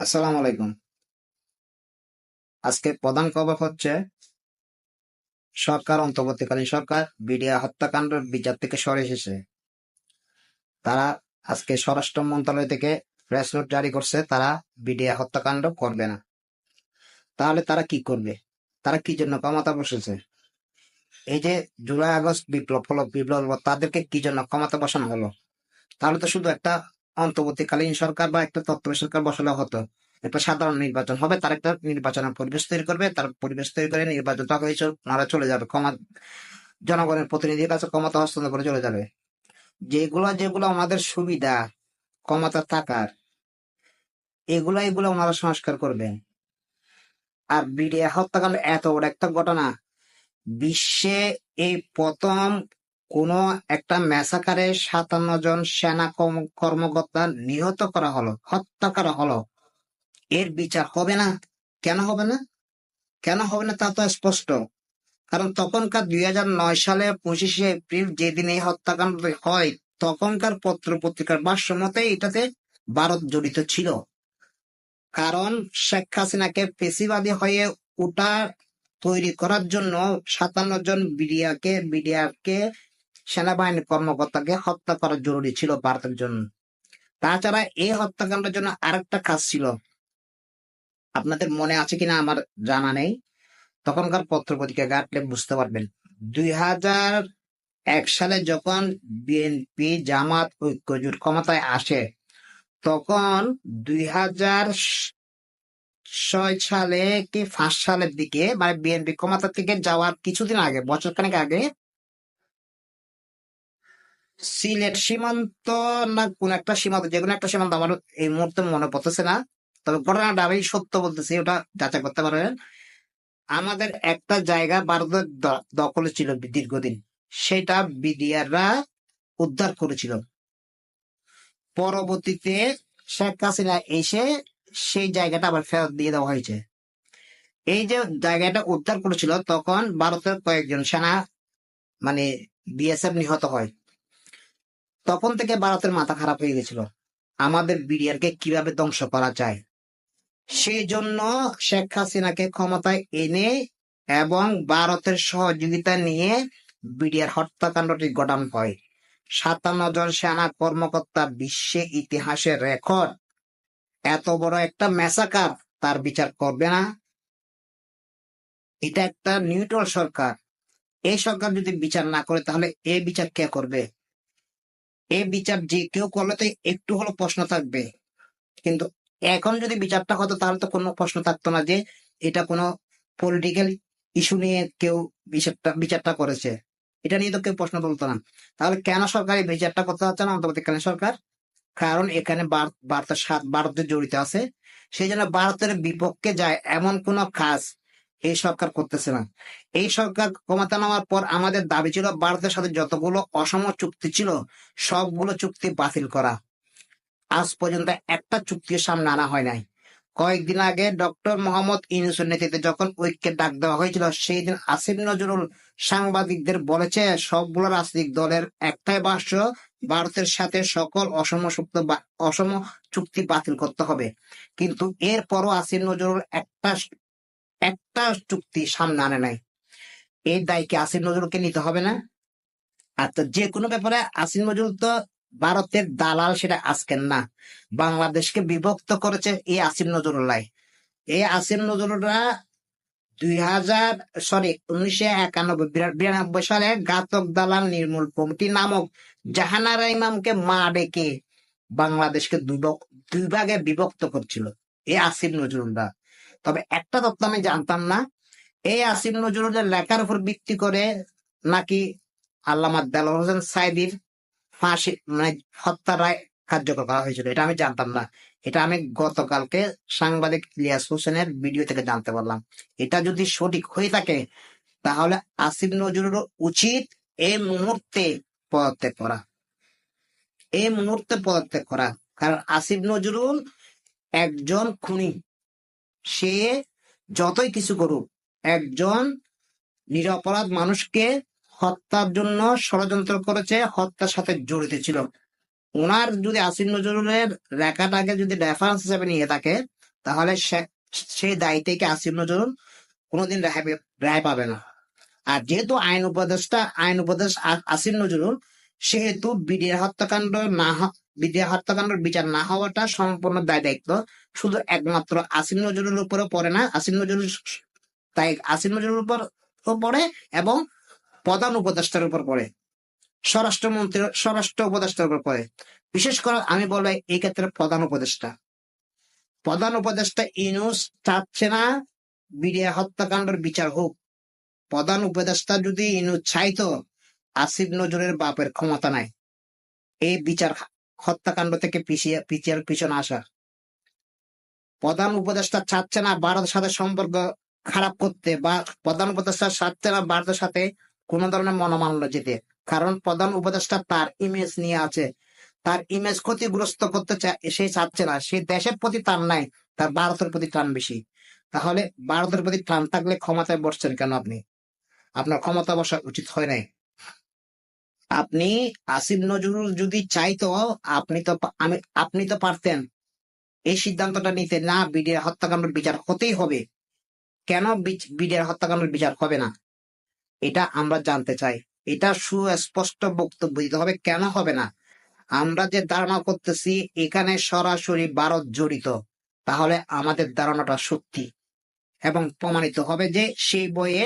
আসসালামু আলাইকুম। আজকে প্রধান খবর হচ্ছে, সরকার, অন্তর্বর্তীকালীন সরকার বিডিআর হত্যাকাণ্ডের বিচার থেকে সরে এসেছে। তারা আজকে স্বরাষ্ট্র মন্ত্রণালয় থেকে প্রেস নোট জারি করছে, তারা বিডিআর হত্যাকাণ্ড করবে না। তাহলে তারা কি করবে? তারা কি জন্য ক্ষমতা বসেছে? এই যে জুলাই আগস্ট বিপ্লব হলো, বিপ্লব তাদেরকে কি জন্য ক্ষমতা বসানো হলো? তাহলে তো শুধু একটা অন্তর্বর্তীকালীন সরকার বা একটা তত্ত্ব সরকার বসালে হতো। একটা সাধারণ নির্বাচন হবে, তার একটা নির্বাচনের পরিবেশ তৈরি করবে, তার পরিবেশ তৈরি করে নির্বাচন ওনারা চলে যাবে, ক্ষমা, জনগণের প্রতিনিধির কাছে ক্ষমতা হস্তান্তর করে চলে যাবে। যেগুলো যেগুলো আমাদের সুবিধা, ক্ষমতা থাকার, এগুলা, এগুলো ওনারা সংস্কার করবেন। আর বিডিআর হত্যাকাণ্ড এত বড় একটা ঘটনা। বিশ্বে এই প্রথম কোন একটা ম্যাসাকারে সাতান্ন জন সেনা কর্মকর্তা নিহত করা হলো, হত্যা করা হলো। এর বিচার হবে না? কেন হবে না? কেন হবে না তা তো স্পষ্ট। কারণ তখনকার দুই হাজার নয় সালে পঁচিশে এপ্রিল যেদিন এই হত্যাকাণ্ড হয়, তখনকার পত্র পত্রিকার ভাষ্য মতে এটাতে ভারত জড়িত ছিল। কারণ শেখ হাসিনাকে পেশিবাদী হয়ে ওটা তৈরি করার জন্য সাতান্ন জন বিডিআরকে বিডিআরকে সেনাবাহিনী কর্মকর্তাকে হত্যা করা জরুরি ছিল ভারতের জন্য। তাছাড়া এই হত্যাকাণ্ডের জন্য আরেকটা কাজ ছিল। আপনাদের মনে আছে কিনা আমার জানা নেই। তখনকার পত্র পত্রিকা বুঝতে পারবেন। দুই এক সালে যখন বিএনপি, জামাত, ঐক্যজোট ক্ষমতায় আসে, তখন দুই হাজার ছয় সালে কি পাঁচ সালের দিকে মানে বিএনপি ক্ষমতা থেকে যাওয়ার কিছুদিন আগে বছর খানেক আগে সিলেট সীমান্ত না কোন একটা সীমান্ত, যে কোনো একটা সীমান্ত আমার এই মুহূর্তে মনে পড়তেছে না। তবে ঘটনাটা আমি সত্য বলতেছি, ওটা যাচাই করতে পারবেন। আমাদের একটা জায়গা ভারতের দখলে ছিল দীর্ঘদিন। সেটা বিডিআররা উদ্ধার করেছিল। পরবর্তীতে শেখ হাসিনা এসে সেই জায়গাটা আবার ফেরত দিয়ে দেওয়া হয়েছে। এই যে জায়গাটা উদ্ধার করেছিল, তখন ভারতের কয়েকজন সেনা মানে বিএসএফ নিহত হয়। তখন থেকে ভারতের মাথা খারাপ হয়ে গেছিল। আমাদের বিডিআর কে কীভাবে ধ্বংস করা যায়? সেই জন্য শেখ হাসিনাকে ক্ষমতায় এনে এবং ভারতের সহযোগিতা নিয়ে বিডিআর হত্যাকাণ্ডটি গঠন হয়। সাতান্ন জন সেনা কর্মকর্তা বিশ্বে ইতিহাসের রেকর্ড। এত বড় একটা মেসাকার তার বিচার করবে না। এটা একটা নিউট্রাল সরকার। এই সরকার যদি বিচার না করে তাহলে এই বিচার কে করবে? এই বিচার যে কেউ করলে তো একটু হলো প্রশ্ন থাকবে। কিন্তু এখন যদি বিচারটা হতো তাহলে তো কোনো প্রশ্ন থাকতো না যে এটা কোনো পলিটিক্যাল ইস্যু নিয়ে কেউ বিচারটা বিচারটা করেছে। এটা নিয়ে তো কেউ প্রশ্ন তুলতো না। তাহলে কেন সরকার এই বিচারটা করতে হচ্ছে না? অন্তর্বর্তীকালীন সরকার? কারণ এখানে ভারত ভারতের সাথ ভারতের জড়িত আছে। সেই জন্য ভারতের বিপক্ষে যায় এমন কোন কাজ এই সরকার করতেছে না। এই সরকার ক্ষমতা নেওয়ার পর আমাদের দাবি ছিল, ভারতের সাথে যতগুলো অসম চুক্তি ছিল, সবগুলো চুক্তি বাতিল করা। আজ পর্যন্ত একটা চুক্তির সামনে আনা হয় নাই। কয়েকদিন আগে ডক্টর মোহাম্মদ ইউনুসের নেতৃত্বে যখন ঐক্যের ডাক দেওয়া হয়েছিল, সেই দিন আসিফ নজরুল সাংবাদিকদের বলেছে, সবগুলো রাজনৈতিক দলের একটাই ভাষ্য, ভারতের সাথে সকল অসম চুক্তি বা- অসম চুক্তি বাতিল করতে হবে। কিন্তু এরপরও আসিফ নজরুল একটা একটা চুক্তি সামনে আনে নাই। এই দায় কি আসিফ নজরুলকে নিতে হবে না? আচ্ছা যে কোনো ব্যাপারে আসিফ নজরুল তো ভারতের দালাল, সেটা আজকের না। বাংলাদেশকে বিভক্ত করেছে এই আসিফ নজরুল্লাহ। এই আসিফ নজরুলরা দুই হাজার, সরি, উনিশশো একানব্বই বিরানব্বই সালে ঘাতক দালাল নির্মূল কমিটি নামক জাহানারা ইমামকে মা ডেকে বাংলাদেশকে দুই ভাগে বিভক্ত করছিল, এই আসিফ নজরুলরা। তবে একটা তথ্য আমি জানতাম না, এই আসিফ নজরুলের লেখার উপর ভিত্তি করে নাকি আল্লামা দেলোয়ার হোসেন সাইদির ফাঁসি মানে হত্যা রায় কার্যকর করা হয়েছিল, এটা আমি জানতাম না। এটা আমি গতকালকে সাংবাদিক ইলিয়াস হোসেনের ভিডিও থেকে জানতে পারলাম। এটা যদি সঠিক হয়ে থাকে, তাহলে আসিফ নজরুল উচিত এই মুহূর্তে পদত্যাগ করা। এই মুহূর্তে পদত্যাগ করা। কারণ আসিফ নজরুল একজন খুনি। সে যতই কিছু করুক, একজন নিরপরাধ মানুষকে হত্যার জন্য ষড়যন্ত্র করেছে, হত্যার সাথে জড়িত ছিল। ওনার যদি আসিফ নজরুলের রেখাটাকে যদি রেফারেন্স হিসেবে নিয়ে থাকে, তাহলে সে- সেই দায়ী থেকে আসিফ নজরুল কোনোদিন রেহাই রেহাই পাবে না। আর যেহেতু আইন উপদেষ্টা, আইন উপদেশ আ- আসিফ নজরুল, সেহেতু বিডিআর হত্যাকাণ্ড না হত্যাকাণ্ডের বিচার না হওয়াটা সম্পূর্ণ দায় দায়িত্ব শুধু একমাত্র আসিফ নজরুলের উপরে পড়ে না আসিফ নজরুল তাই আসিফ নজরুলের উপর পড়ে এবং প্রধান উপদেষ্টার উপর পড়ে। স্বরাষ্ট্রমন্ত্রী, স্বরাষ্ট্র উপদেষ্টার উপর পড়ে। বিশেষ করে আমি বলব এই ক্ষেত্রে প্রধান উপদেষ্টা। প্রধান উপদেষ্টা ইনুস চাচ্ছে না বিডিআর হত্যাকাণ্ডের বিচার হোক। প্রধান উপদেষ্টা যদি ইনুস চাইতো আসিফ নজরের বাপের ক্ষমতা নাই। এই বিচার হত্যাকাণ্ড থেকে পিছিয়ে পিছিয়ে পিছনে আসা। প্রধান উপদেষ্টা চাচ্ছে না ভারতের সাথে সম্পর্ক খারাপ করতে বা প্রধান উপদেষ্টা চাচ্ছে না ভারতের সাথে কোন ধরনের মনোমাল্য যেতে কারণ প্রধান উপদেষ্টা তার ইমেজ নিয়ে আছে। তার ইমেজ ক্ষতিগ্রস্ত করতে চায় সে চাচ্ছে না। সে দেশের প্রতি টান নাই, তার ভারতের প্রতি টান বেশি। তাহলে ভারতের প্রতি টান থাকলে ক্ষমতায় বসছেন কেন আপনি? আপনার ক্ষমতা বসা উচিত হয় নাই। আপনি আসিফ নজরুল যদি চাইতো, আপনি তো আমি আপনি তো পারতেন। এই সিদ্ধান্তটা নিতে না বিডিআর হত্যাকাণ্ডের বিচার হতেই হবে। কেন বিডিআর হত্যাকাণ্ডের বিচার হবে না? এটা আমরা জানতে চাই। এটা সুস্পষ্ট বক্তব্য দিতে হবে। কেন হবে না? আমরা যে ধারণা করতেছি, এখানে সরাসরি ভারত জড়িত। তাহলে আমাদের ধারণাটা সত্যি এবং প্রমাণিত হবে যে সেই বইয়ে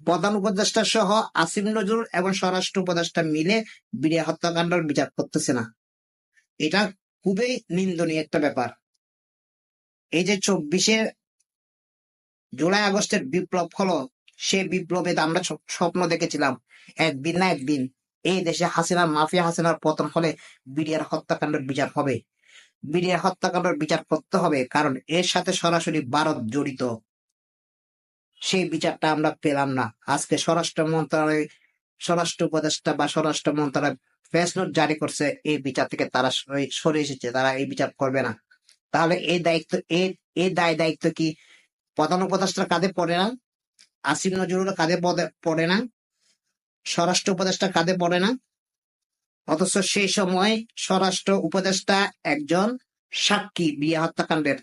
প্রধান উপদেষ্টা সহ আসিম নজরুল এবং স্বরাষ্ট্র উপদেষ্টা মিলে বিডিআর হত্যাকাণ্ডের বিচার করতেছে না। এটা খুবই নিন্দনীয় একটা ব্যাপার। এই যে চব্বিশে জুলাই আগস্টের বিপ্লব হলো, সে বিপ্লবে আমরা স্বপ্ন দেখেছিলাম, একদিন না একদিন এই দেশে হাসিনার মাফিয়া হাসিনার পতন হলে বিডিআর হত্যাকাণ্ডের বিচার হবে। বিডিআর হত্যাকাণ্ডের বিচার করতে হবে, কারণ এর সাথে সরাসরি ভারত জড়িত। সেই বিচারটা আমরা পেলাম না। আজকে স্বরাষ্ট্র মন্ত্রণালয়, স্বরাষ্ট্র উপদেষ্টা বা স্বরাষ্ট্র মন্ত্রণালয় ফেস নোট জারি করছে, এই বিচার থেকে তারা সরে- এসেছে, তারা এই বিচার করবে না। তাহলে এই দায়িত্ব এই দায় দায়িত্ব কি? প্রধান উপদেষ্টা কাঁধে পড়ে না? আসিম নজরুল পদে- পড়ে না? স্বরাষ্ট্র উপদেষ্টা কাঁধে পড়ে না? অথচ সেই সময় স্বরাষ্ট্র উপদেষ্টা একজন সাক্ষী, বিয়ে হত্যাকাণ্ডের।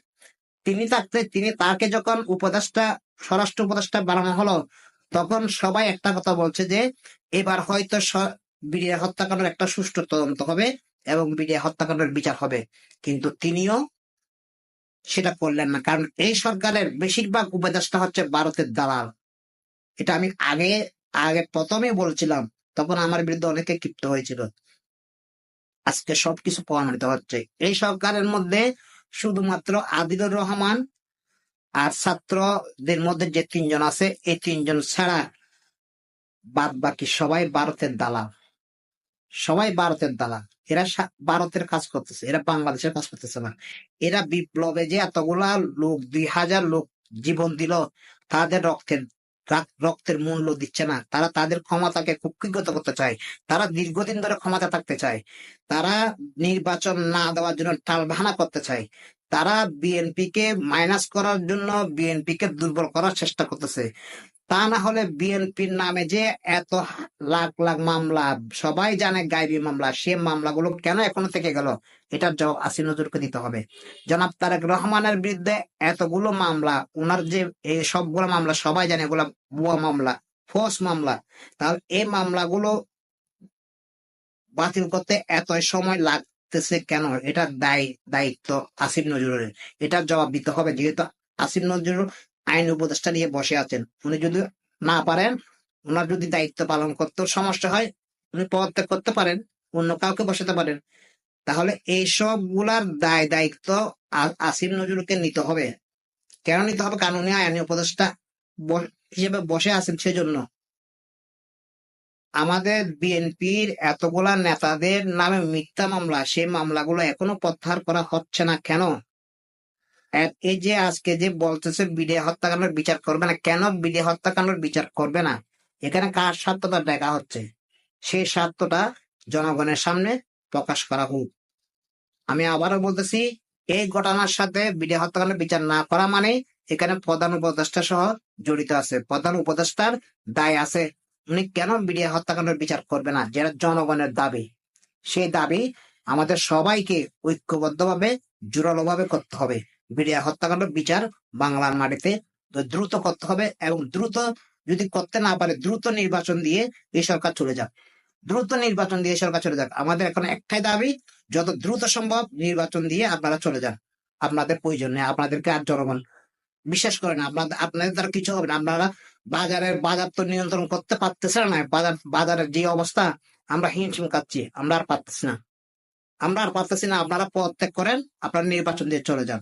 তিনি থাকতে, তিনি তাকে যখন উপদেষ্টা, স্বরাষ্ট্র উপদেষ্টা বানানো হলো, তখন সবাই একটা কথা বলছে যে, এবার হয়তো বিডিআর হত্যাকাণ্ডের একটা সুষ্ঠু তদন্ত হবে এবং বিডিআর হত্যাকাণ্ডের বিচার হবে। কিন্তু তিনিও সেটা করলেন না। কারণ এই সরকারের বেশিরভাগ উপদেষ্টা হচ্ছে ভারতের দালাল। এটা আমি আগে আগে প্রথমে বলছিলাম, তখন আমার বিরুদ্ধে অনেকে ক্ষিপ্ত হয়েছিল। আজকে সবকিছু প্রমাণিত হচ্ছে। এই সরকারের মধ্যে শুধুমাত্র আদিলুর রহমান আর ছাত্রদের মধ্যে যে তিনজন আছে, এই তিনজন ছাড়া বাদ বাকি সবাই ভারতের দালাল। সবাই ভারতের দালাল। এরা ভারতের কাজ করতেছে। এরা বাংলাদেশের কাজ করতেছে না। এরা বিপ্লবে যে এতগুলা লোক, দুই হাজার লোক জীবন দিল, তাদের রক্তের রাক- রক্তের মূল্য দিচ্ছে না। তারা তাদের ক্ষমতাকে কুক্ষিগত করতে চায়। তারা দীর্ঘদিন ধরে ক্ষমতা থাকতে চায়। তারা নির্বাচন না দেওয়ার জন্য টালবাহানা করতে চায়। তারা বিএনপি কে মাইনাস করার জন্য বিএনপি কে দুর্বল করার চেষ্টা করতেছে। তা না হলে বিএনপির নামে যে এত লাখ লাখ মামলা, সবাই জানে গাইবি মামলা, সে মামলাগুলো কেন এখনও থেকে গেল? এটার জবাব আসিফ নজরুলকে দিতে হবে। জনাব তারেক রহমানের বিরুদ্ধে এতগুলো মামলা ওনার যে এই সবগুলো মামলা, সবাই জানে এগুলা ভুয়া মামলা ফোর্স মামলা। তাহলে এই মামলাগুলো বাতিল করতে এত সময় লাগতেছে কেন? এটা দায়, দায়িত্ব আসিফ নজরুলের। এটার জবাব দিতে হবে। যেহেতু আসিফ নজরুল আইন উপদেষ্টা নিয়ে বসে আছেন। উনি যদি না পারেন, ওনার যদি দায়িত্ব পালন করতে সমস্যা হয়, উনি পদত্যাগ করতে পারেন, অন্য কাউকে বসাতে পারেন। তাহলে এই সবগুলার দায়, দায়িত্ব আসিম নজরুলকে নিতে হবে। কেন নিতে হবে? কারণ উনি আইনি উপদেষ্টা হিসেবে বসে আছেন সেজন্য। আমাদের বিএনপির এতগুলা নেতাদের নামে মিথ্যা মামলা, সেই মামলাগুলো এখনও প্রত্যাহার করা হচ্ছে না। কেন? এই যে আজকে যে বলতেছে বিডে হত্যাকাণ্ডের বিচার করবে না, কেন বিডে হত্যাকাণ্ডের বিচার করবে না? এখানে কার স্বার্থটা দেখা হচ্ছে? সেই স্বার্থটা জনগণের সামনে প্রকাশ করা হোক। আমি আবারও বলতেছি, এই ঘটনার সাথে বিডে হত্যাকাণ্ডের বিচার না করা মানে এখানে প্রধান উপদেষ্টা সহ জড়িত আছে। প্রধান উপদেষ্টার দায় আছে। উনি কেন বিডিআ হত্যাকাণ্ডের বিচার করবে না? যেটা জনগণের দাবি। সেই দাবি আমাদের সবাইকে ঐক্যবদ্ধভাবে, জোরালোভাবে করতে হবে। বিডিআর হত্যাকাণ্ড বিচার বাংলার মাটিতে দ্রুত করতে হবে এবং দ্রুত যদি করতে না পারে, দ্রুত নির্বাচন দিয়ে এই সরকার চলে যাক। দ্রুত নির্বাচন দিয়ে সরকার চলে যাক। আমাদের এখন একটাই দাবি, যত দ্রুত সম্ভব নির্বাচন দিয়ে আপনারা চলে যান। আপনাদের প্রয়োজন নেই, আপনাদেরকে আর জনগণ বিশ্বাস করে না। আপনাদের আপনাদের দ্বারা কিছু হবে না। আপনারা বাজারের বাজার তো নিয়ন্ত্রণ করতে পারতেছে না, বাজার, বাজারের যে অবস্থা, আমরা হিমশিম কাচ্ছি আমরা আর পারতেছি না। আমরা আর পারতেছি না, আপনারা পদ ত্যাগ করেন, আপনারা নির্বাচন দিয়ে চলে যান।